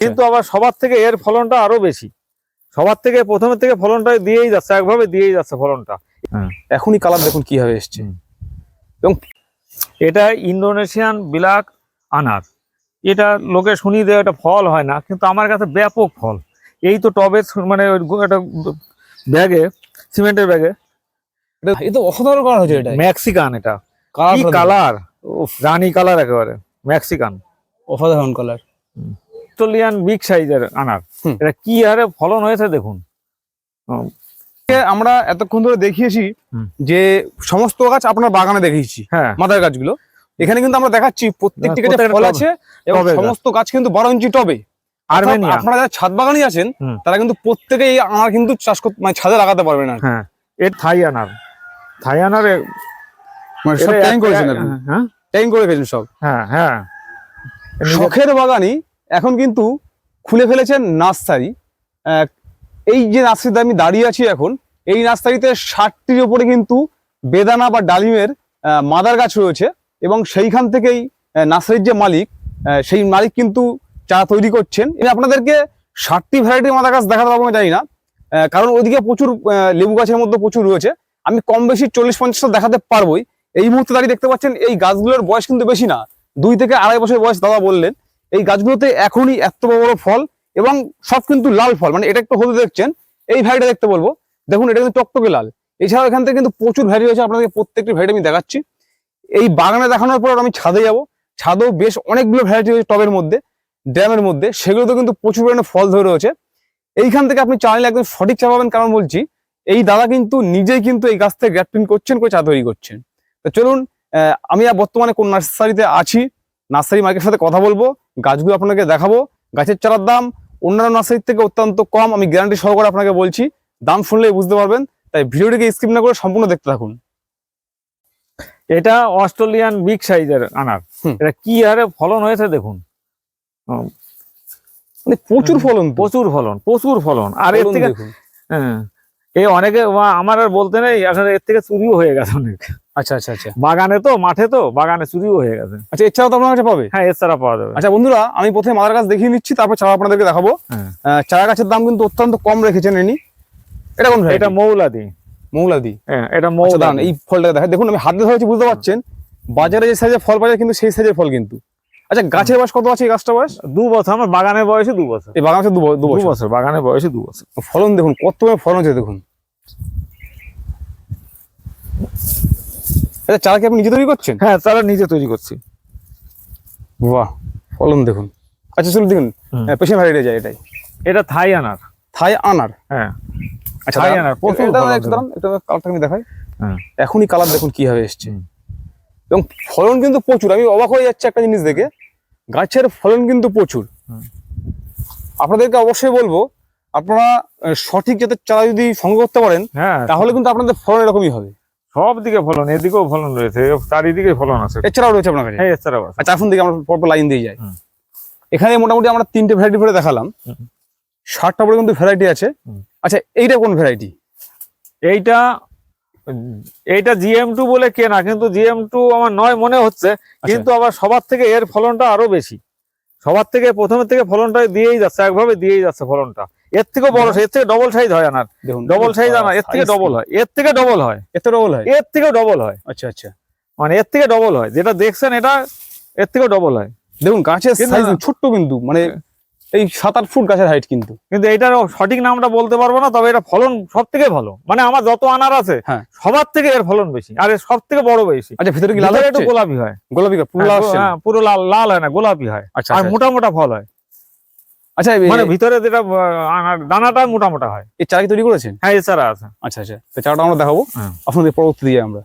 কিন্তু আবার সবার থেকে এর ফলনটা আরও বেশি। সবার থেকে প্রথমের থেকে ফলনটা দিয়েই যাচ্ছে একভাবে দিয়েই যাচ্ছে ফলনটা। এখনই কালার দেখুন কীভাবে এসছে। এবং এটা ইন্দোনেশিয়ান বিলাক আনার। এটা লোকে শুনি যে এটা ফল হয় না কিন্তু আমার কাছে ব্যাপক ফল। এই তো টবে মানে একটা ব্যাগে সিমেন্টের ব্যাগে। এটা অসাধারণ কালার হয়েছে এটা মেক্সিকান এটা। Colour colour? রানী কালার একেবারে মেক্সিকান। অসাধারণ কালার। অস্ট্রেলিয়ান বিগ সাইজের আনার। এটা কি হারে ফলন হয়েছে দেখুন। আমরা এতক্ষণ ধরে দেখিয়েছি যে সমস্ত গাছ আপনার বাগানে দেখিয়েছি হ্যাঁ। মাদার গাছগুলো। এখানে কিন্তু আমরা দেখাচ্ছি প্রত্যেকটি গাছে ফল আছে এবং সমস্ত গাছ কিন্তু বারো ইঞ্চি টবে। আর্মেনিয়া। আপনারা যারা ছাদ বাগানই আছেন তারা কিন্তু প্রত্যেকেই আমার কিন্তু চাষ করতে মানে ছাদে লাগাতে পারবেন আর হ্যাঁ এর থাই আনার। থাই আনার মানে সব ট্যাং করেছেন হ্যাঁ? ট্যাং করে ফেলেছেন সব। হ্যাঁ হ্যাঁ। শখের বাগানি এখন কিন্তু খুলে ফেলেছেন নার্সারি। এই যে নার্সারিতে আমি দাঁড়িয়ে আছি এখন, এই নার্সারিতে ষাটটির ওপরে কিন্তু বেদানা বা ডালিমের মাদার গাছ রয়েছে এবং সেইখান থেকেই নার্সারির যে মালিক সেই মালিক কিন্তু চারা তৈরি করছেন আপনাদেরকে ষাটটি ভ্যারাইটির মাদার গাছ দেখাতে না জানি না। কারণ ওইদিকে প্রচুর লেবু গাছের মধ্যে প্রচুর রয়েছে। আমি কম বেশি চল্লিশ পঞ্চাশটা দেখাতে পারবোই। এই মুহূর্তে দাঁড়িয়ে দেখতে পাচ্ছেন এই গাছগুলোর বয়স কিন্তু বেশি না। দুই থেকে আড়াই বছর বয়স দাদা বললেন। এই গাছগুলোতে এখনই এত বড় বড় ফল এবং সব কিন্তু লাল ফল মানে এটা একটু হলুদ দেখছেন এই ভ্যারাইটি দেখতে বলব। দেখুন, এটা কিন্তু টকটকে লাল। এছাড়াও এখান থেকে কিন্তু প্রচুর ভ্যারি হয়েছে আপনাদের প্রত্যেকটি ভ্যারাইটি আমি দেখাচ্ছি। এই বাগানে দেখানোর পর আমি ছাদে যাব। ছাদেও বেশ অনেকগুলো ভ্যারাইটি হয়েছে টবের মধ্যে, ড্যামের মধ্যে। সেগুলোতে কিন্তু প্রচুর পরিমাণে ফল ধরে রয়েছে। এইখান থেকে আপনি চাইলে একদম সঠিক চা পাবেন। কারণ বলছি, এই দাদা কিন্তু নিজেই কিন্তু এই গাছ থেকে গ্যাপটিং করছেন, করে চা তৈরি করছেন। তো চলুন আমি আর বর্তমানে কোন নার্সারিতে আছি। নার্সারি মালিকের সাথে কথা বলব। গাছগুলো আপনাকে দেখাবো। গাছের চারার দাম অন্যান্য নার্সারির থেকে অত্যন্ত কম। আমি গ্যারান্টি সহকারে আপনাকে বলছি দাম শুনলেই বুঝতে পারবেন। তাই ভিডিওটিকে স্কিপ না করে সম্পূর্ণ দেখতে থাকুন। এটা অস্ট্রেলিয়ান বিগ সাইজের আনার। এটা কি হারে ফলন হয়েছে দেখুন। মানে প্রচুর ফলন প্রচুর ফলন প্রচুর ফলন। আর এর থেকে হ্যাঁ এই অনেকে আমার আর বলতে নেই এখন এর থেকে চুরিও হয়ে গেছে অনেক। আচ্ছা আচ্ছা আচ্ছা। বাগানে তো মাঠে তো বাগানে চুরিও হয়ে গেছে। আচ্ছা এছাড়াও তো আপনার কাছে পাবে? হ্যাঁ এছাড়া পাওয়া যাবে। আচ্ছা বন্ধুরা আমি প্রথমে মাদার গাছ দেখিয়ে নিচ্ছি তারপর চারা আপনাদেরকে দেখাবো। হ্যাঁ। চারা গাছের দাম কিন্তু অত্যন্ত কম রেখেছেন এনি এটা কোন এটা মৌলাদি। মৌলাদি। হ্যাঁ এটা আচ্ছা মৌলাদি। এই ফলটাকে দেখা দেখুন আমি হাতে ধরেছি বুঝতে পারছেন? বাজারে যে সাইজের ফল পাওয়া যায় কিন্তু সেই সাইজের ফল কিন্তু। আচ্ছা গাছের বয়স কত আছে এই গাছটা বয়স? দু বছর আমার বাগানের বয়সে দু বছর। এই বাগান দু বছর। বাগানের বয়সে দু বছর। ফলন দেখুন কত ফলন হচ্ছে দেখুন। আচ্ছা চারা কি আপনি নিজে তৈরি করছেন? হ্যাঁ তারা নিজে তৈরি করছি। বাহ ফলন দেখুন। আচ্ছা চলুন দেখুন। হুম। পেছনে ভ্যারাইটি যায় এটাই। এটা থাই আনার। থাই আনার? হ্যাঁ। আচ্ছা থাই আনার, প্রচুর এটা দাঁড়ান, এটা কালারটা আমি দেখাই। হ্যাঁ। এখনই কালার দেখুন কীভাবে এসছে। এবং ফলন কিন্তু প্রচুর। আমি অবাক হয়ে যাচ্ছে একটা জিনিস দেখে। গাছের ফলন কিন্তু প্রচুর। আপনাদেরকে অবশ্যই বলব আপনারা সঠিক জাতের চারা যদি সংগ্রহ করতে পারেন হ্যাঁ। তাহলে কিন্তু আপনাদের ফলন এরকমই হবে। সব দিকে ফলন এদিকেও ফলন রয়েছে চারিদিকে ফলন আছে। এছাড়াও রয়েছে আপনার কাছে? হ্যাঁ এছাড়াও আছে। আচ্ছা এখন দিকে আমরা পরপর লাইন দিয়ে যাই। এখানে মোটামুটি আমরা তিনটে ভ্যারাইটি করে দেখালাম। ষাটটা পরে কিন্তু ভ্যারাইটি আছে। আচ্ছা এইটা কোন ভ্যারাইটি এইটা এইটা জিএম টু বলে কেনা কিন্তু জিএম টু আমার নয় মনে হচ্ছে আচ্ছা। কিন্তু আবার সবার থেকে এর ফলনটা আরও বেশি। সবার থেকে প্রথমের থেকে ফলনটা দিয়েই যাচ্ছে একভাবে দিয়েই যাচ্ছে ফলনটা। এর থেকে বড় এর থেকে ডবল সাইজ হয় আনার। দেখুন ডবল সাইজ আনার। এর থেকে ডবল হয়। এর থেকে ডবল হয়। এত ডবল হয়? এর থেকে ডবল হয়। আচ্ছা আচ্ছা। মানে এর থেকে ডবল হয়। যেটা দেখছেন এটা এর থেকে ডবল হয়। দেখুন গাছের সাইজ ছোট্ট কিন্তু। মানে এই সাত আট ফুট গাছের হাইট কিন্তু। কিন্তু এটার সঠিক নামটা বলতে পারব না তবে এটা ফলন সব থেকে ভালো। মানে আমার যত আনার আছে হ্যাঁ। সবার থেকে এর ফলন বেশি। আর এর সব থেকে বড় বেশি। আচ্ছা ভিতরে কি লাল একটু গোলাপি হয়। গোলাপি পুরো লাল হ্যাঁ? হ্যাঁ, পুরো লাল লাল হয় না গোলাপি হয়। আচ্ছা আর আচ্ছা, মোটা মোটা ফল হয়। আচ্ছা মানে ভিতরে যেটা দানাটা মোটা মোটা হয়। এই চারা কি তৈরি করেছেন? হ্যাঁ এছাড়া আছে। আচ্ছা আচ্ছা তো চারাটা আমরা দেখাবো। হ্যাঁ। আপনাদের পরবর্তী দিয়ে আমরা।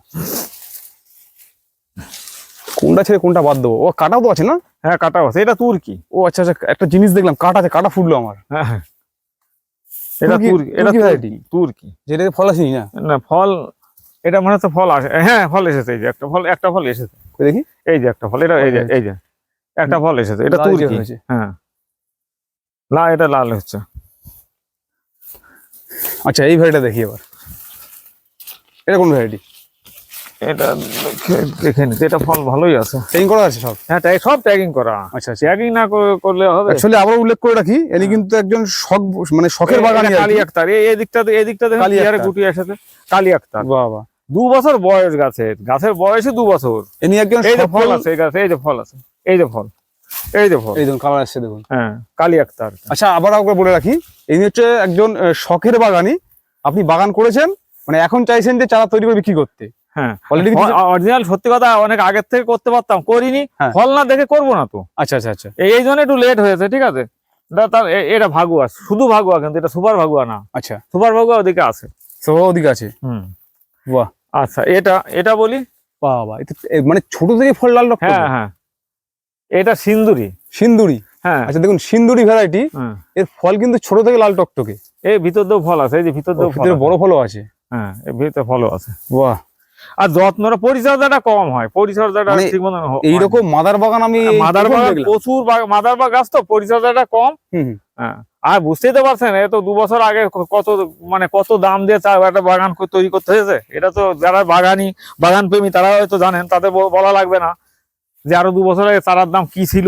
কোনটা ছেড়ে কোনটা বাদ দেবো? ও কাটাও তো আছে না? হ্যাঁ কাটা আছে। এটা তুর্কি। ও আচ্ছা আচ্ছা একটা জিনিস দেখলাম কাটা আছে কাটা ফুটলো আমার। হ্যাঁ হ্যাঁ। এটা তুর্কি- এটা তুর্কি। তুর্কি। যেটাতে ফল আসেনি না? না ফল এটা মনে হচ্ছে ফল আসে হ্যাঁ ফল এসেছে এই যে একটা ফল একটা ফল এসেছে। দেখি? এই যে একটা ফল এটা এই যে এই যে একটা ফল এসেছে এটা তুর্কি। হ্যাঁ। লাল এটা লাল হচ্ছে। আচ্ছা এই ভ্যারাইটি দেখি এবার। এটা কোন ভ্যারাইটি এটা দেখে- এটা ফল ভালোই আছে। ট্রেনিং করা আছে সব? হ্যাঁ ট্যাগ সব ট্যাগিং করা। আচ্ছা আচ্ছা ট্যাগিং না করলে হবে? অ্যাকচুয়ালি আবার উল্লেখ করে রাখি ইনি কিন্তু একজন শখ মানে শখের বাগানি কালী আক্তার এই দিকটাতে এই দিকটা দেখেন কালী চেয়ারে গুটি কালী আক্তার। বাবা দু বছর বয়স গাছের গাছের বয়সে দু বছর। ইনি একজন এই যে ফল আছে এই গাছে এই যে ফল আছে এই যে ফল। এই ফল এই দেখুন কালার আসছে দেখুন। হ্যাঁ। কালী আক্তার আচ্ছা আবার একবার বলে রাখি ইনি হচ্ছে একজন শখের বাগানি। আপনি বাগান করেছেন মানে এখন চাইছেন যে চারা তৈরি করে বিক্রি করতে। হ্যাঁ। অলরেডি অরিজিনাল সত্যি কথা অনেক আগের থেকে করতে পারতাম করিনি। হ্যাঁ। ফল না দেখে করব না তো। আচ্ছা আচ্ছা আচ্ছা। এই জন্য একটু লেট হয়েছে ঠিক আছে? তার এটা ভাগুয়া শুধু ভাগুয়া কিন্তু এটা সুপার ভাগুয়া না। আচ্ছা। সুপার ভাগুয়া ওদিকে আছে। ওদিকে আছে। হুম। বাহ। আচ্ছা এটা এটা বলি? বাবা মানে ছোট থেকে ফল লাল রক্ত হ্যাঁ হ্যাঁ। এটা সিন্দুরি। সিন্দুরি। হ্যাঁ। আচ্ছা দেখুন সিন্দুরি ভ্যারাইটি হ্যাঁ। এর ফল কিন্তু ছোট থেকে লাল টকটকে। এই ভিতর দিয়েও ফল আছে এই যে ভিতর দিয়েও ভিতরে বড় ফলও আছে। হ্যাঁ এর ভিতরে ফলও আছে। বাহ। আর যত্নটা পরিচর্যাটা কম হয় পরিচর্যাটা মানে ঠিক মতন হ- এইরকম মাদার বাগান আমি মাদার বাগান প্রচুর মাদার বাগ গাছ তো পরিচর্যাটা কম। হ্যাঁ আর বুঝতেই তো পারছেন এ তো দু বছর আগে কত মানে কত দাম দিয়ে চা একটা বাগান তৈরি করতে হয়েছে। এটা তো যারা বাগানি বাগান প্রেমী তারা হয়তো জানেন তাদের বলা লাগবে না। যে আরও দু বছর আগে চারার দাম কি ছিল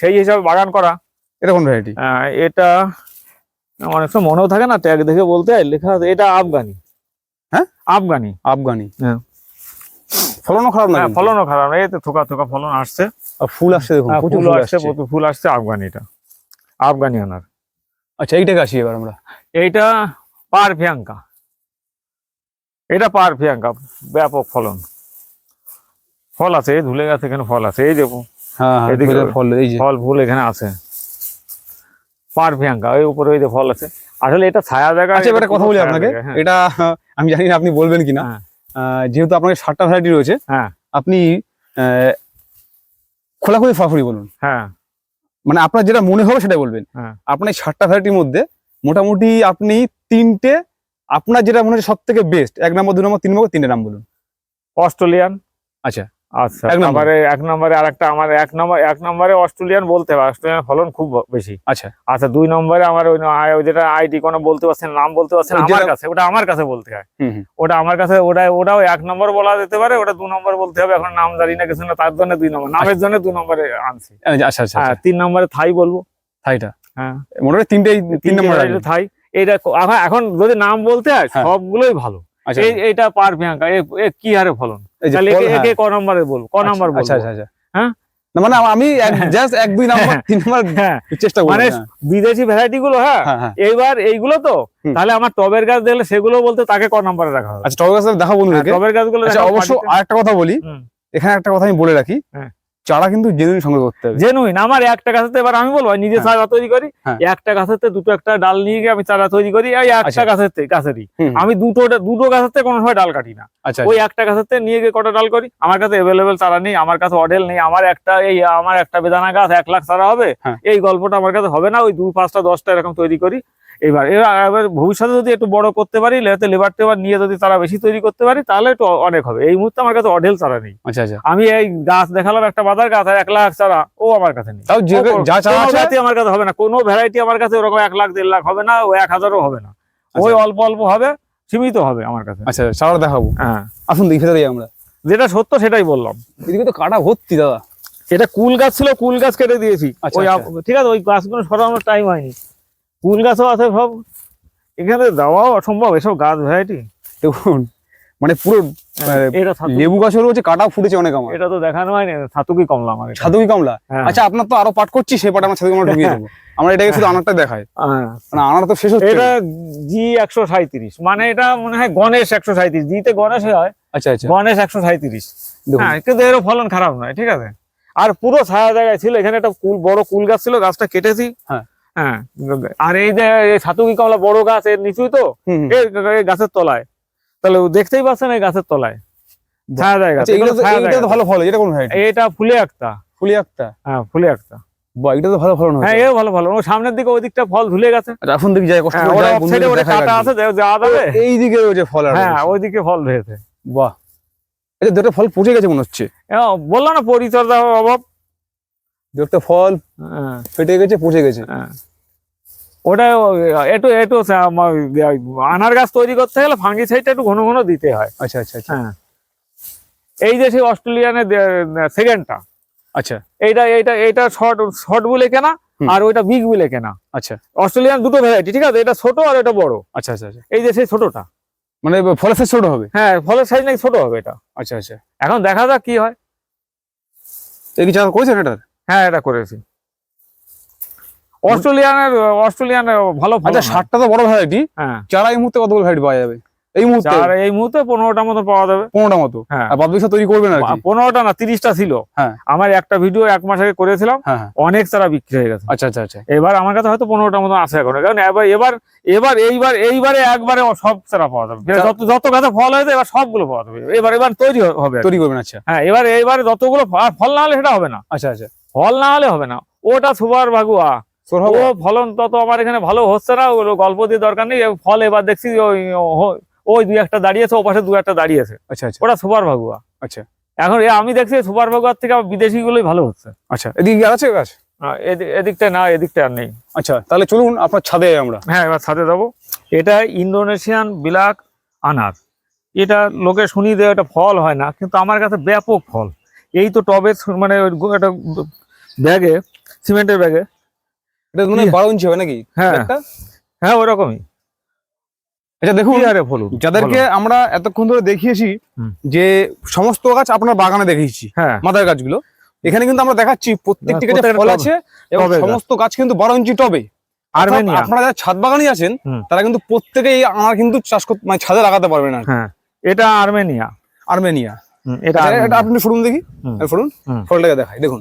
সেই হিসাবে বাগান করা। এরকম ভ্যারাইটি এটা অনেক সময় মনেও থাকে না ট্যাগ দেখে বলতে লেখা আছে এটা আফগানি। হ্যাঁ? আফগানি। আফগানি। হ্যাঁ। ফলনও খারাপ না হ্যাঁ ফলনও খারাপ। না এই তো থোকা থোকা ফলন আসছে। আর ফুল আসছে দেখুন হ্যাঁ, ফুল আসছে প্রচুর ফুল আসছে আফগানিটা আফগানি আনার। আচ্ছা এইটাকে আসি এবার আমরা? এইটা পারফিয়াঙ্কা। এটা পারফিয়াঙ্কা ব্যাপক ফলন। ফল আছে এই ধুলে গাছ এখানে ফল আছে এই যে হ্যাঁ হ্যাঁ এদিকে- ফল এই যে। ফল ফুল এখানে আছে। পারফিয়াঙ্কা ওই উপরে ওই যে ফল আছে। আসলে এটা ছায়া জায়গা আচ্ছা এবার কথা বলি আপনাকে। হ্যাঁ। এটা আমি জানি না আপনি বলবেন কিনা। যেহেতু আপনার সাতটা ভ্যারাইটি রয়েছে হ্যাঁ। আপনি খোলাখুলি ফাফড়ি বলুন। হ্যাঁ। মানে আপনার যেটা মনে হবে সেটা বলবেন। আপনার সাতটা ভ্যারাইটির মধ্যে মোটামুটি আপনি তিনটে আপনার যেটা মনে হচ্ছে সব থেকে বেস্ট এক নম্বর দু নম্বর তিন নম্বর তিনটে নাম বলুন। অস্ট্রেলিয়ান। আচ্ছা। আচ্ছা এক নম্বর। তারপরে এক নম্বরে আরেকটা আমার এক নম্বর এক নম্বরে অস্ট্রেলিয়ান বলতে হবে অস্ট্রেলিয়ান ফলন খুব বেশি। আচ্ছা। আচ্ছা দুই নম্বরে আমার ওই যেটা আইডি কোনো বলতে পারছেন নাম বলতে পারছেন আমার কাছে ওটা আমার কাছে বলতে হয়। ওটা আমার কাছে ওটা ওটাও এক নম্বর বলা যেতে পারে ওটা দু নম্বর বলতে হবে এখন নাম জানি না কিছু না তার জন্য দুই নম্বর। নামের জন্য দু নম্বরে আনছি। আচ্ছা আচ্ছা হ্যাঁ আচ্ছা। তিন নম্বরে থাই বলব। থাইটা? হ্ঁ মোটামুটি তিনটেই তিন নম্বর থাই এটা ক- এখন এখন যদি নাম বলতে হয় হ্যাঁ। সবগুলোই ভালো। আচ্ছা। এই এইটা পারফিয়াঙ্কা এ কি হারে ফলন? এই যে একে- হ্যাঁ। ক নম্বরে বলব? ক নম্বর আচ্ছা আচ্ছা আচ্ছা। হ্যাঁ? মানে আমি জাস্ট এক দুই নাম্বার তিন নাম্বার হ্যাঁ। চেষ্টা করব মানে বিদেশি ভ্যারাইটি গুলো হ্যাঁ? হ্যাঁ হ্যাঁ। এইবার এইগুলো তো? তাহলে আমার টবের গাছ দেখলে সেগুলো বলতে তাকে ক নম্বরে রাখা হবে? আচ্ছা টবের গাছ দেখা বন্ধুদেরকে। টবের গাছগুলো আচ্ছা অবশ্য আরেকটা কথা বলি। এখানে একটা কথা আমি বলে রাখি। হ্যাঁ। চারা কিন্তু জেনুইন সংগ্রহ করতে হবে জেনুইন আমার একটা গাছেতে এবার আমি বলব নিজে হ্যাঁ। চারা তৈরি করি হ্যাঁ। একটা গাছেতে দুটো একটা ডাল নিয়ে গিয়ে আমি চারা তৈরি করি এই একটা আচ্ছা। গাছের থেকে গাছেরই আমি দুটো দুটো গাছেতে কোনো সময় ডাল কাটি না আচ্ছা ওই একটা গাছেতে নিয়ে গিয়ে কটা ডাল করি আমার কাছে অ্যাভেলেবেল চারা নেই আমার কাছে অডেল নেই আমার একটা এই আমার একটা বেদানা গাছ এক লাখ চারা হবে হ্যাঁ। এই গল্পটা আমার কাছে হবে না ওই দু পাঁচটা দশটা এরকম তৈরি করি এবার এবার ভবিষ্যতে যদি একটু বড় করতে পারি লেতে লেবার টেবার নিয়ে যদি তারা বেশি তৈরি করতে পারি তাহলে একটু অনেক হবে। এই মুহূর্তে আমার কাছে অডেল চারা নেই। আচ্ছা আচ্ছা। আমি এই গাছ দেখালাম একটা বাদার গাছ আর এক লাখ চারা ও আমার কাছে নেই। আমার কাছে হবে না। কোনো ভ্যারাইটি আমার কাছে ওরকম এক লাখ দেড় লাখ হবে না ও এক হাজারও হবে না। ওই আচ্ছা। অল্প অল্প হবে সীমিত হবে আমার কাছে। আচ্ছা চারা দেখাবো। হ্যাঁ। আসুন দেখে যাই আমরা। যেটা সত্য সেটাই বললাম। এদিকে তো কাটা ভর্তি দাদা। এটা কুল গাছ ছিল কুল গাছ কেটে দিয়েছি। আচ্ছা, ওই ঠিক আছে ওই গাছগুলো সরানোর টাইম হয়নি। কুল গাছও আছে সব। এখানে দেওয়াও অসম্ভব এসব গাছ ভ্যারাইটি। দেখুন মানে পুরো আহ, এটা লেবু গাছের রয়েছে কাটা ফুটেছে অনেক আমার। এটা তো দেখানো হয়নি ছাতুকি কমলা আমার ছাতুকি কমলা? হ্যাঁ। আচ্ছা আপনার তো আরও পাঠ করছি সে পাঠ আমার সাধুকি কামলা ঢুকিয়ে দেবো। আমরা এটাকে শুধু আনারটা দেখাই। হ্যাঁ। মানে আনার তো শেষ হচ্ছে। এটা জি একশো সাঁত্রিশ মানে এটা মনে হয় গণেশ একশো সাঁত্রিশ জিতে গণেশ হয় আচ্ছা আচ্ছা। গণেশ একশো হ্যাঁ কিন্তু এরও ফলন খারাপ নয় ঠিক আছে? আর পুরো ছায়া জায়গায় ছিল এখানে একটা কুল বড় কুল গাছ ছিল গাছটা কেটেছি। হ্যাঁ। হ্যাঁ। আর এই যে ছাতুকি কমলা বড় গাছ এর নিচুই তো। এই গাছের তলায়। তাহলে দেখতেই পাচ্ছেন এই গাছের তলায়। ছায়া জায়গা আচ্ছা ভালো ফল এটা কোন ভ্যারাইটি এটা ফুলে একটা ফুলি একটা হ্যাঁ ফুলে একটা এটা তো ভালো ফলন হ্যাঁ এও ভালো সামনের দিকে ওই দিকটা ফল ঝুলে গেছে। আচ্ছা এখন কষ্ট হ্যাঁ করে কাটা আছে যাওয়া যাবে। এই দিকে রয়েছে ফল হ্যাঁ ফল বাহ। এটা দুটো ফল পচে গেছে মনে হচ্ছে। বললাম না পরিচর্যা অভাব। দুটো ফল হ্যাঁ। ফেটে গেছে পচে গেছে। হ্যাঁ। ওটা একটু একটু আনার গাছ তৈরি করতে গেলে ফাঙ্গিসাইডটা একটু ঘন ঘন দিতে হয়। আচ্ছা আচ্ছা আচ্ছা। হ্যাঁ। এই যে সেই অস্ট্রেলিয়ানের সেকেন্ডটা আচ্ছা। এইটা এইটা এইটা শর্ট শর্ট বলে কেনা আর ওইটা বিগ বলে কেনা। আচ্ছা। অস্ট্রেলিয়ান দুটো ভ্যারাইটি ঠিক আছে? এটা ছোট আর এটা বড়। আচ্ছা আচ্ছা আচ্ছা। এই যে সেই ছোটটা। মানে ফলের সাইজ ছোট হবে? হ্যাঁ ফলের সাইজ নাকি ছোট হবে এটা। আচ্ছা আচ্ছা। এখন দেখা যাক কি হয়। এই কি চাষ করেছেন এটার? হ্যাঁ এটা করেছি। অস্ট্রেলিয়ানের অস্ট্রেলিয়ানের ভালো আচ্ছা ষাটটা তো বড় ভ্যারাইটি হ্যাঁ। চারা এই মুহূর্তে কতগুলো ভ্যারাইটি পাওয়া যাবে? এই মুহূর্তে? আর এই মুহূর্তে পনেরোটার মতো পাওয়া যাবে। পনেরোটা মতো? হ্যাঁ। আর বাদ তৈরি করবেন আর পনেরোটা না তিরিশটা ছিল। হ্যাঁ। আমার একটা ভিডিও এক মাস আগে করেছিলাম। হ্যাঁ অনেক চারা বিক্রি হয়ে গেছে। আচ্ছা আচ্ছা আচ্ছা। এবার আমার কাছে হয়তো পনেরোটার মতো আছে এখন। কারণ এবার এবার এবার এইবার এইবারে একবারে সব চারা পাওয়া যাবে। যত যত গাছে ফল হয়েছে এবার সবগুলো পাওয়া যাবে। এবার এবার তৈরি হবে তৈরি করবেন আচ্ছা। হ্যাঁ এবার এইবারে যতগুলো ফল না হলে সেটা হবে না। আচ্ছা আচ্ছা। ফল না হলে হবে না। ওটা সুপার তোর ও ফলন তত আমার এখানে ভালো হচ্ছে না গল্প দিয়ে দরকার নেই ফল এবার দেখছি ওই ওই দুই একটা দাঁড়িয়েছে ও পাশে দু একটা দাঁড়িয়েছে। আচ্ছা আচ্ছা। ওটা সুপার ভাগুয়া। আচ্ছা। এখন আমি দেখছি সুপার ভাগুয়ার থেকে বিদেশি গুলোই ভালো হচ্ছে। আচ্ছা এদিকে আছে গাছ? এদিকটা না এদিকটা আর নেই। আচ্ছা তাহলে চলুন আপনার ছাদে আমরা। হ্যাঁ এবার ছাদে যাব। এটা ইন্দোনেশিয়ান বিলাক আনার। এটা লোকে শুনি যে এটা ফল হয় না কিন্তু আমার কাছে ব্যাপক ফল। এই তো টবে মানে একটা ব্যাগে সিমেন্টের ব্যাগে এটা মানে কি? বারো ইঞ্চি হবে নাকি হ্যাঁ। হ্যাঁ ওরকমই। আচ্ছা দেখুন যাদেরকে আমরা এতক্ষণ ধরে দেখিয়েছি যে সমস্ত গাছ আপনার বাগানে দেখিয়েছি হ্যাঁ। মাদার গাছগুলো। এখানে কিন্তু আমরা দেখাচ্ছি প্রত্যেকটি গাছে প্রত্যেকটা ফল আছে এবং সমস্ত গাছ কিন্তু বারো ইঞ্চি টবে। আর্মেনিয়া আপনারা যারা ছাদ বাগানি আছেন তারা কিন্তু প্রত্যেকেই আমার কিন্তু চাষ করতে মানে ছাদে লাগাতে পারবেন আর কি। হ্যাঁ এটা আর্মেনিয়া আর্মেনিয়া এটা আচ্ছা, এটা আপনি শুনুন দেখি শুনুন। ফলটাকে দেখাই দেখুন।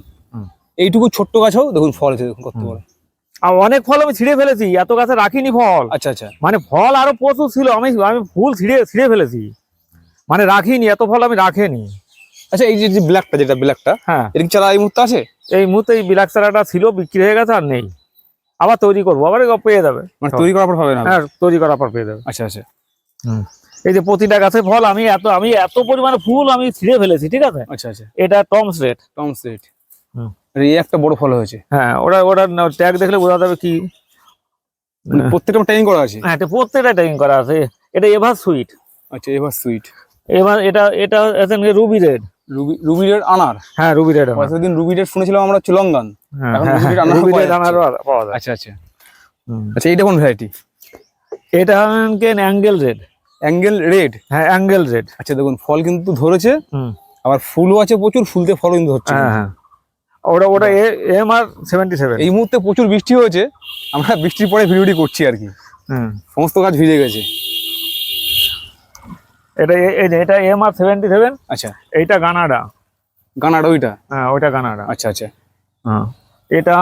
এইটুকু ছোট্ট গাছও দেখুন ফল আছে দেখুন কত বড়। আর অনেক ফল আমি ছিঁড়ে ফেলেছি এত গাছে রাখিনি ফল। আচ্ছা আচ্ছা। মানে ফল আরও প্রচুর ছিল আমি আমি ফুল ছিঁড়ে ছিঁড়ে ফেলেছি। মানে রাখিনি এত ফল আমি রাখিনি। আচ্ছা এই যে ব্ল্যাকটা যেটা ব্ল্যাকটা হ্যাঁ। এর চারা এই মুহূর্তে আছে? এই মুহূর্তে এই বিলাক চারাটা ছিল বিক্রি হয়ে গেছে আর নেই। আবার তৈরি করব আবার পেয়ে যাবে। মানে তৈরি করার পর হবে না? হ্যাঁ তৈরি করার পর পেয়ে যাবে। আচ্ছা আচ্ছা। হুম। এই যে প্রতিটা গাছে ফল আমি এত আমি এত পরিমাণে ফুল আমি ছিঁড়ে ফেলেছি ঠিক আছে? আচ্ছা আচ্ছা। এটা টমস রেট। টমস হুম। এই একটা বড় ফল হয়েছে। হ্যাঁ ওটা ওটা ট্যাগ দেখলে বোঝা যাবে কি। মানে প্রত্যেকটা ট্রেনিং করা আছে? হ্যাঁ প্রত্যেকটা ট্যাগিং করা আছে। এটা এভার সুইট। আচ্ছা এবার সুইট। এবার এটা এটা ruby red ruby ruby red আনার? হ্যাঁ রুবি রেড সেদিন রুবি রেড শুনেছিলাম আমরা চুলঙ্গান এখন হ্যাঁ, রুবি আনারও রুবি পাওয়া রেড। আনারও পাওয়া যায় আচ্ছা আচ্ছা। আচ্ছা এইটা কোন ভ্যারাইটি এটা হচ্ছে অ্যাঙ্গেল রেড অ্যাঙ্গেল রেড হ্যাঁ অ্যাঙ্গেল রেড আচ্ছা দেখুন ফল কিন্তু ধরেছে। হুম। আবার ফুলও আছে প্রচুর ফুলতে ফল কিন্তু হচ্ছে হ্যাঁ হ্যাঁ। ওটা ওটা এম আর সেভেন্টি সেভেন এই মুহূর্তে প্রচুর বৃষ্টি হয়েছে। আমরা বৃষ্টির পরে ভিডিওটি করছি আর কি। হুম। সমস্ত গাছ ভিজে গেছে। এটা এই যে এটা এম আর সেভেন্টি সেভেন আচ্ছা। এইটা গানাডা। গানার ওইটা? হ্যাঁ ওইটা গানাডা। আচ্ছা আচ্ছা। হ্যাঁ। এটা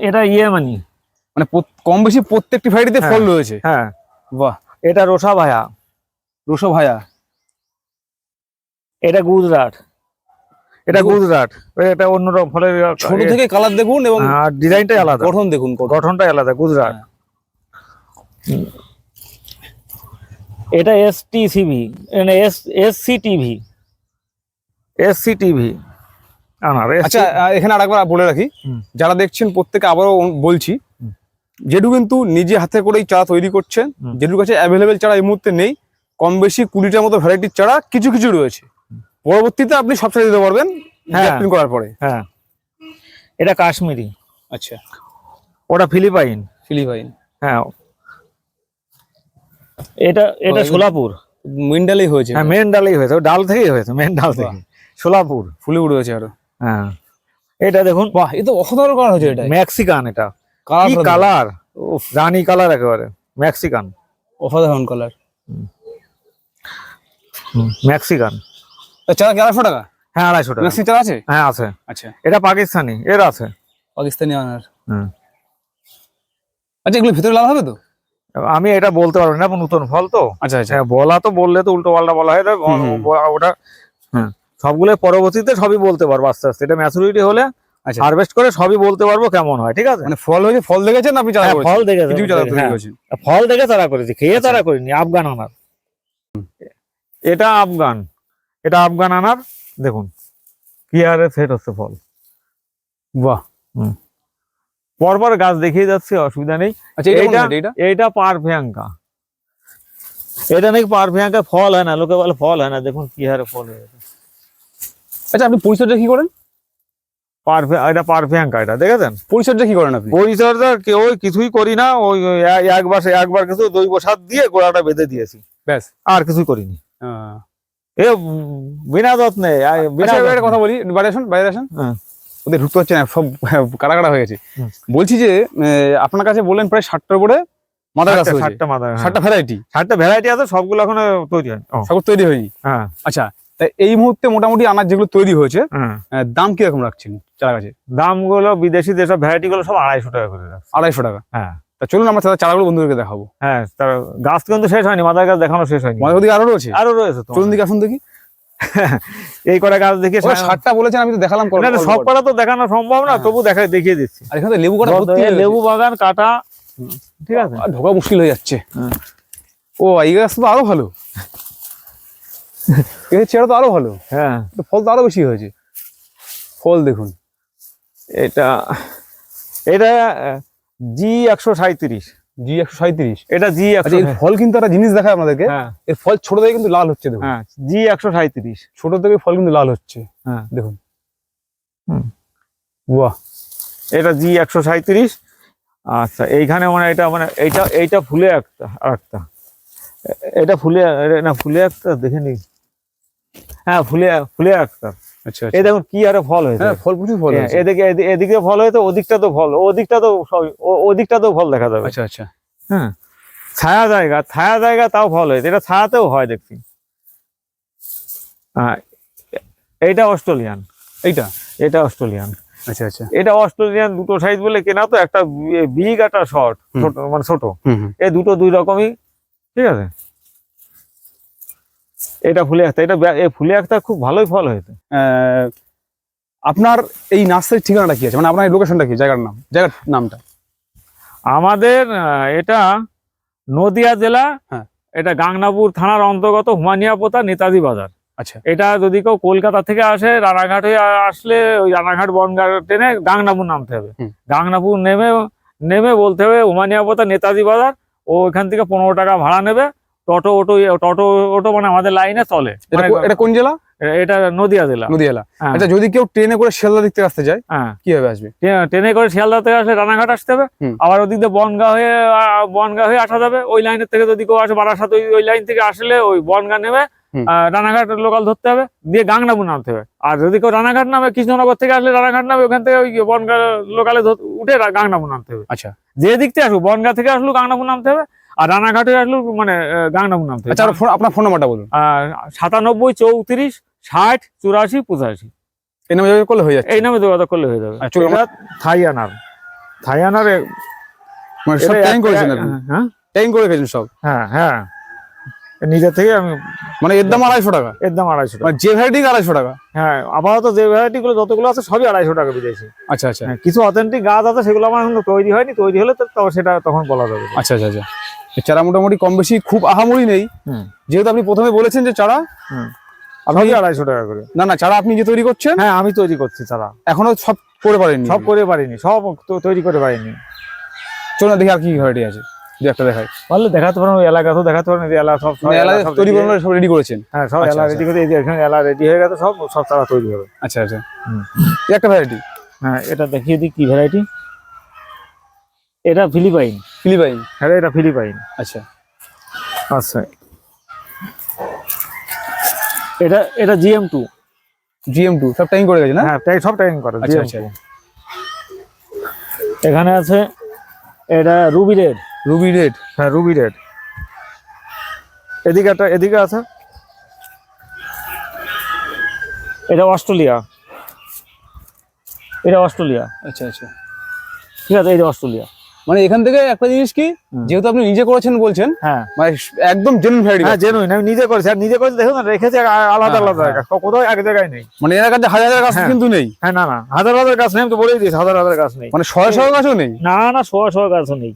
এটা ইয়েমানি মানে। প্রত- কম বেশি প্রত্যেকটি ভ্যারাইটিতে হ্যাঁ। ফল রয়েছে? হ্যাঁ। বাহ। এটা রোসা ভায়া। রোসো ভাইয়া এটা গুজরাট। এটা গুজরাট। এটা অন্যরকম ফলে ছোট থেকে কালার দেখুন এবং আর ডিজাইনটাই আলাদা। গঠন দেখুন গঠনটাই আলাদা গুজরাট। হ্যাঁ। এটা S T CV S S C TV S C TV আনার আচ্ছা এখানে আরেকবার বলে রাখি যারা দেখছেন প্রত্যেকে আবারও বলছি। জেডু কিন্তু নিজে হাতে করেই চারা তৈরি করছেন। জেডুর কাছে অ্যাভেলেবেল চারা এই মুহূর্তে নেই কম বেশি কুড়িটার মতো ভ্যারাইটির চারা কিছু কিছু রয়েছে। পরবর্তীতে আপনি সব চারা দিতে পারবেন হ্যাঁ। করার পরে। হ্যাঁ। এটা কাশ্মীরি। আচ্ছা। ওটা ফিলিপাইন। ফিলিপাইন। হ্যাঁ। এটা এটা সোলাপুর। মিন্ডালেই হয়েছে। হ্যাঁ মেন ডালেই হয়েছে। ডাল থেকেই হয়েছে মেন ডাল থেকে সোলাপুর। ফুলে উঠে হয়েছে আরও। হ্যাঁ। এটা দেখুন। বাহ এ তো অসাধারণ করা হয়েছে এটা মেক্সিকান এটা। কি কালার কালার রানী কালার একেবারে। মেক্সিকান। অসাধারণ কালার মেক্সিকান। চারা কি আড়াইশো টাকা? হ্যাঁ আড়াইশো টাকা। ম্যাক্সি চারা আছে? হ্যাঁ আছে। আচ্ছা। এটা পাকিস্তানি এর আছে। পাকিস্তানি আনার। হুম। আচ্ছা এগুলো ভিতরে লাল হবে তো? আমি এটা বলতে পারব না নতুন ফল তো। আচ্ছা আচ্ছা। হ্যাঁ বলা তো বললে তো উল্টো পাল্টা বলা হয়। ওটা হ্যাঁ সবগুলো পরবর্তীতে সবই বলতে পারব আস্তে আস্তে। এটা ম্যাচুরিটি হলে আচ্ছা। হারভেস্ট করে সবই বলতে পারব কেমন হয় ঠিক আছে? মানে ফল হয়েছে ফল দেখেছেন আপনি চারা হ্যাঁ, ফল দেখে কিছু চারা তৈরি হ্যাঁ, ফল দেখে তারা করেছি খেয়ে আচ্ছা। তারা করিনি আফগান আনার এটা আফগান। এটা আফগান আনার দেখুন কি আরে সেট হচ্ছে ফল। বাহ পরপর গাছ দেখিয়ে যাচ্ছে অসুবিধা নেই। আচ্ছা এটা পারফিয়াঙ্কা এটা নাকি পারফিয়াঙ্কা ফল হয় না লোকে বলে ফল হয় না দেখুন কি হারে ফল হয়েছে আচ্ছা আপনি পরিচর্যা কি করেন? এটা পারফিয়াঙ্কা এটা দেখেছেন? পরিচর্যা কি করেন আপনি? পরিচর্যা ওই কিছুই করি না ওই একবার একবার কিছু জৈব সার দিয়ে গোড়াটা বেঁধে দিয়েছি। ব্যাস। আর কিছুই করিনি। আহ, এ উম, বিনা যত্নে বিনা আচ্ছা একটা কথা বলি বাইরে আসুন বাইরে আসুন। হ্যাঁ। ওদের ঢুকতে হচ্ছে না সব কাটা কাটা হয়ে গেছে। বলছি যে আপনার কাছে বললেন প্রায় ষাটটার উপরে মাদার গাছ ষাটটা- হয়েছে ষাটটা মাথা। ষাটটা ভ্যারাইটি ষাটটা ভ্যারাইটি আছে সবগুলো এখনও তৈরি হয়। তৈরি হয়নি? হ্যাঁ। আচ্ছা তা এই মুহূর্তে মোটামুটি আনাজ যেগুলো তৈরি হয়েছে হ্যাঁ। দাম কীরকম রাখছেন চারা গাছে দামগুলো বিদেশি যেসব ভ্যারাইটি গুলো সব আড়াইশো টাকা করে রাখছে। আড়াইশো টাকা? হ্যাঁ। তা চলুন আমরা চারা- চারাগুলো বন্ধুদেরকে দেখাবো। হ্যাঁ তার গাছ কিন্তু শেষ হয়নি মাদার গাছ দেখানো শেষ হয়নি। আমাদের ওদিকে আরও রয়েছে? আরও রয়েছে চলুন দিকে আসুন দেখি। এই কটা গাছ দেখে ষাটটা বলেছেন আমি তো দেখালাম সব। কটা তো দেখানো সম্ভব না। তবু দেখা দেখিয়ে দিচ্ছি। আর এখানে লেবু কাটা লেবু বাগান কাটা। ঠিক আছে। আর ঢোকা মুশকিল হয়ে যাচ্ছে। হ্যাঁ। ও এই গাছ তো আরও ভালো। এর চেহারা তো আরও ভালো। হ্যাঁ। ফল তো আরও বেশি হয়েছে। ফল দেখুন। এটা এটা জি একশো সাঁত্রিশ জি একশো সাঁত্রিশ এটা জি আচ্ছা একশো ফল কিন্তু একটা জিনিস দেখায় আমাদেরকে। হ্যাঁ। এর ফল ছোট থেকে কিন্তু লাল হচ্ছে দেখুন। হ্যাঁ জি একশো সাঁত্রিশ ছোট থেকে ফল কিন্তু লাল হচ্ছে হ্যাঁ। দেখুন। বাহ। এটা জি একশো সাঁত্রিশ আচ্ছা এইখানে মানে এটা মানে এইটা এইটা ফুলে একটা আর একটা এটা ফুলে না ফুলে একটা দেখে নি হ্যাঁ ফুলে ফুলে একটা। এই দেখুন কি আরে ফল হয়েছে। হ্যাঁ ফল প্রচুর ফল হ্যাঁ, এদিকে এদিকে ফল হয়েছে ওদিকটা তো ফল ওদিকটা তো ওদিকটা তো ফল দেখা যাবে। আচ্ছা আচ্ছা। হ্যাঁ ছায়া জায়গা ছায়া জায়গা তাও ফল হয়েছে এটা ছায়াতেও হয় দেখছি। এ- এইটা অস্ট্রেলিয়ান। এইটা? এটা অস্ট্রেলিয়ান। আচ্ছা আচ্ছা। এটা অস্ট্রেলিয়ান দুটো সাইজ বলে কেনা তো একটা বিগ একটা শর্ট ছোট মানে ছোট। এই দুটো দুই রকমই ঠিক আছে? এটা ফুলে একটা এটা এই ফুলে একটা খুব ভালোই ফল হয়েছে। আপনার এই নার্সারির ঠিকানাটা কি আছে? মানে আপনার লোকেশনটা কি? জায়গার নাম? জায়গার নামটা? আমাদের এটা নদিয়া জেলা হ্যাঁ। এটা গাংনাপুর থানার অন্তর্গত হুমানিয়াপোতা নেতাজি বাজার। আচ্ছা। এটা যদি কেউ কলকাতা থেকে আসে রানাঘাট হয়ে আসলে ওই রানাঘাট বনগাঁ ট্রেনে গাংনাপুর নামতে হবে। গাংনাপুর নেমে নেমে বলতে হবে হুমানিয়াপোতা নেতাজি বাজার ও ওইখান থেকে পনেরো টাকা ভাড়া নেবে। টোটো অটো টোটো অটো মানে আমাদের লাইনে চলে। এটা মানে এটা কোন জেলা? এটা নদিয়া জেলা। নদিয়া হ্যাঁ, আচ্ছা যদি কেউ ট্রেনে করে শিয়ালদা দিক থেকে আসতে চায় হ্যাঁ। কীভাবে আসবে? ট্রেনে করে শিয়ালদা থেকে আসলে রানাঘাট আসতে হবে। আবার ওদিক দিয়ে বনগা হয়ে বনগা হয়ে আসা যাবে। ওই লাইনের থেকে যদি কেউ আসে বারাসাত ওই ওই লাইন থেকে আসলে ওই বনগা নেবে রানাঘাট লোকাল ধরতে হবে। দিয়ে গাংনাপুর নামতে হবে। আর যদি কেউ রানাঘাট নামে কৃষ্ণনগর থেকে আসলে রানাঘাট নামে ওখান থেকে ওই বনগা লোকালে উঠে গাংনাপুর নামতে হবে। আচ্ছা। যে দিক থেকে আসুক বনগা থেকে আসলো গাংনাপুর নামতে হবে। আর রানাঘাটে আসলো মানে আহ, নাম হবে আচ্ছা আপনার ফোন নাম্বারটা বলুন। সাতানব্বই চৌত্রিশ ষাট চুরাশি পঁচাশি। এই নামে যোগাযোগ করলে হয়ে যাচ্ছে। এই নামে যোগাযোগ করলে হয়ে যাবে। এটা থাইয়ানার। থাইয়ানারে মানে সব ট্যাং করেছেন আপনি? হ্যাঁ? ট্যাং করে রেখেছেন সব? হ্যাঁ হ্যাঁ। নিজে থেকে আমি মানে এর দাম আড়াইশো টাকা? এর দাম আড়াইশো টাকা। মানে যে ভ্যারাইটি আড়াইশো টাকা? হ্যাঁ আপাতত যে ভ্যারাইটি গুলো যতগুলো আছে সবই আড়াইশো টাকা বিদেশি। আচ্ছা আচ্ছা। হ্যাঁ, কিছু অথেন্টিক গাছ আছে সেগুলো আমার তৈরি হয়নি তৈরি হলে তো সেটা তখন বলা যাবে। আচ্ছা আচ্ছা আচ্ছা। চারা মোটামুটি কম বেশি খুব আহামরি নেই। হুম। যেহেতু আপনি প্রথমে বলেছেন যে চারা হুম। আপনি আড়াইশো টাকা করে। না না চারা আপনি যে তৈরি করছেন? হ্যাঁ আমি তৈরি করছি তারা এখনও সব করে পারেননি? সব করে পারিনি সব তো তৈরি করে পারিনি। চলুন দেখি আর কি ভ্যারাইটি আছে। দু একটা দেখাই। দেখাতে পারেন ওই এলাকা তো দেখাতে পারেন এই এলাকা সব মানে এলা তৈরি করে সব রেডি করেছেন? হ্যাঁ সব আচ্ছা, এলা আচ্ছা। রেডি করে এই যে এখানে এলা রেডি হয়ে গেছে সব সব তারা তৈরি হবে। আচ্ছা আচ্ছা। একটা ভ্যারাইটি হ্যাঁ এটা দেখিয়ে দিই কি ভ্যারাইটি এটা ফিলিপাইন। ফিলিপাইন। হ্যাঁ এটা ফিলিপাইন। আচ্ছা। আচ্ছা। এটা এটা জিএম টু। জিএম টু সব টাইম করে গেছে না? হ্যাঁ সব টাইম করে আচ্ছা, GM2 আচ্ছা। এখানে আছে এটা রুবি রেড। Ruby red. হ্যাঁ রুবি রেড। এদিকে একটা এদিকে আছে। এটা অস্ট্রেলিয়া। এটা অস্ট্রেলিয়া। আচ্ছা আচ্ছা। ঠিক আছে এই অস্ট্রেলিয়া। মানে এখান থেকে একটা জিনিস কি যেহেতু আপনি নিজে করেছেন বলছেন হ্যাঁ। মানে একদম জেনুইন ভ্যারাইটি হ্যাঁ জেনুইন আমি নিজে করেছি আর নিজে করেছি দেখুন না রেখেছি আলাদা হ্যাঁ, আলাদা হ্যাঁ। জায়গা কোথাও এক জায়গায় নেই। মানে এর কাছে হাজার হাজার গাছ হ্যাঁ। কিন্তু নেই। হ্যাঁ না না হাজার হাজার গাছ নেই আমি তো বলেই দিয়েছি হাজার হাজার গাছ নেই। মানে শয়ে শয়ে গাছও নেই? না না শোয়া শোয়া গাছও নেই।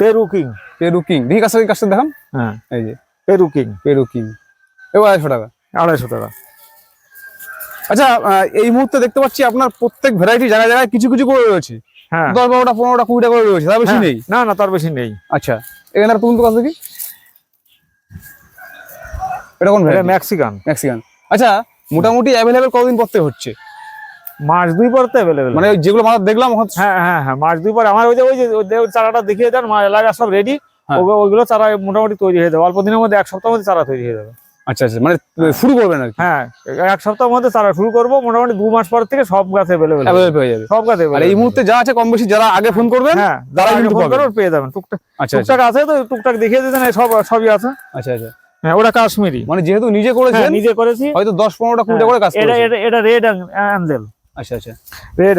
পেরু কিং পেরু কিং দেখি কাছে কাছে দেখান। হ্যাঁ। এই যে পেরু কিং পেরু কিং এবার আড়াইশো টাকা। আড়াইশো টাকা। আচ্ছা এই মুহূর্তে দেখতে পাচ্ছি আপনার প্রত্যেক ভ্যারাইটি জায়গায় জায়গায় কিছু কিছু করে রয়েছে। দশ বারোটা পনেরোটা কুড়িটা করে রয়েছে তার বেশি হ্যাঁ। নেই? না না তার বেশি নেই। আচ্ছা এখানে আর তুলতে কাছে কি? এটা কোন ম্যাক্সিকান ম্যাক্সিকান আচ্ছা মোটামুটি অ্যাভেলেবেল কতদিন হচ্ছে? মাস দুই পর তো অ্যাভেলেবেল মানে যেগুলো দেখলাম হ্যাঁ হ্যাঁ হ্যাঁ মাস দুই পর আমার ওই যে ওই যে চারাটা দেখিয়ে দেন এলাকা সব রেডি হ্যাঁ। ওইগুলো চারা মোটামুটি তৈরি হয়ে যাবে। অল্প দিনের মধ্যে এক সপ্তাহের মধ্যে চারা তৈরি হয়ে যাবে। আচ্ছা আচ্ছা মানে শুরু করবেন আর হ্যাঁ এক সপ্তাহের মধ্যে চারা শুরু করব মোটামুটি দু মাস পর থেকে সব গাছ অ্যাভেলেবেল হয়ে যাবে। সব গাছ আর এই মুহূর্তে যা আছে কম বেশি যারা আগে ফোন করবেন হ্যাঁ যারা কিন্তু ফোন। করবেন পেয়ে যাবেন। টুকটাক আচ্ছা আচ্ছা। টুকটাক আছে তো টুকটাক দেখিয়ে দিতেন সব সবই আছে। আচ্ছা আচ্ছা। হ্যাঁ ওটা কাশ্মীরি। মানে যেহেতু নিজে হ্যাঁ করেছেন নিজে করেছি। হয়তো দশ পনেরোটা কুড়িটা হ্যাঁ, করে কাজ এটা এটা রেড অ্যাঞ্জেল আচ্ছা আচ্ছা। রেড